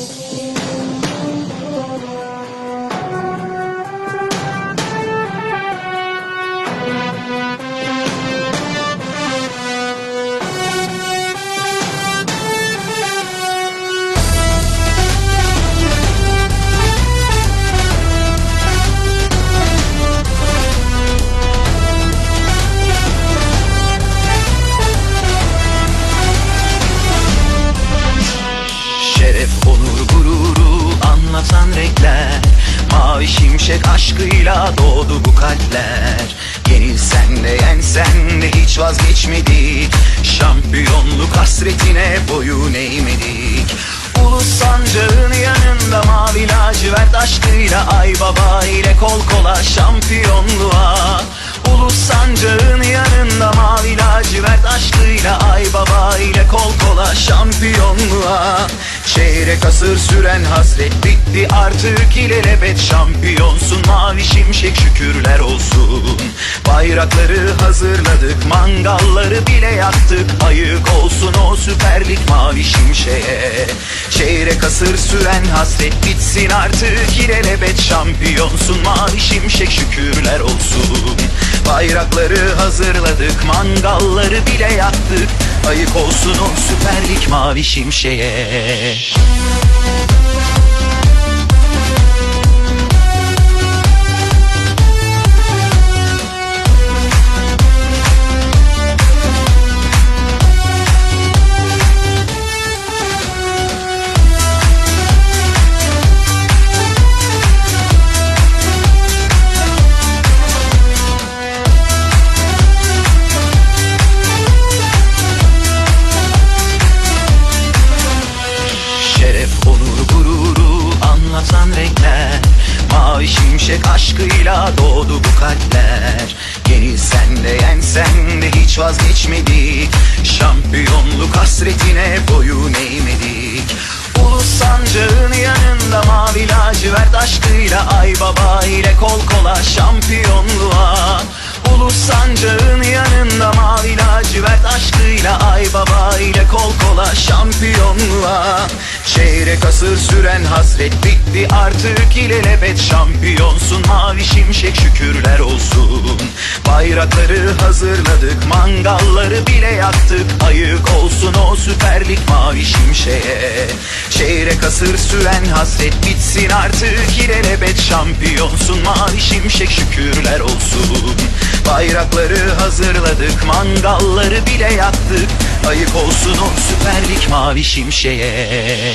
Música Mavi şimşek aşkıyla doğdu bu kalpler. Yenilsen de yensen de hiç vazgeçmedik Şampiyonluk hasretine boyun eğmedik. Ulus sancağın yanında mavi lacivert aşkıyla Ay baba ile kol kola şampiyonluğa kola şampiyonluğa. Çeyrek asır süren hasret bitti artık ilelebet şampiyonsun. Mavi şimşek şükürler olsun. Bayrakları hazırladık mangalları bile yaktık. Ayık olsun o süperlik mavi şimşeğe. Çeyrek asır süren hasret bitsin artık ilelebet şampiyonsun. Mavi şimşek şükürler olsun. Bayrakları hazırladık mangalları bile yaktık Ayık olsun o süperlik mavi şimşeğe vazgeçmedik. Şampiyonluk hasretine boyun eğmedik. Ulus sancağın yanında mavi lacivert aşkıyla Ay baba ile baba ile kol kola şampiyonluğa Çeyrek asır süren hasret bitti artık ilelebet şampiyonsun. Mavi şimşek şükürler olsun. Bayrakları hazırladık mangalları bile yaktık. Ayık olsun o süperlik mavi şimşeğe. Çeyrek asır süren hasret bitsin artık ilelebet şampiyonsun. Mavi şimşek şükürler olsun. Bayrakları hazırladık mangalları bile yaktık. Ayık olsun o süperlik mavi şimşeğe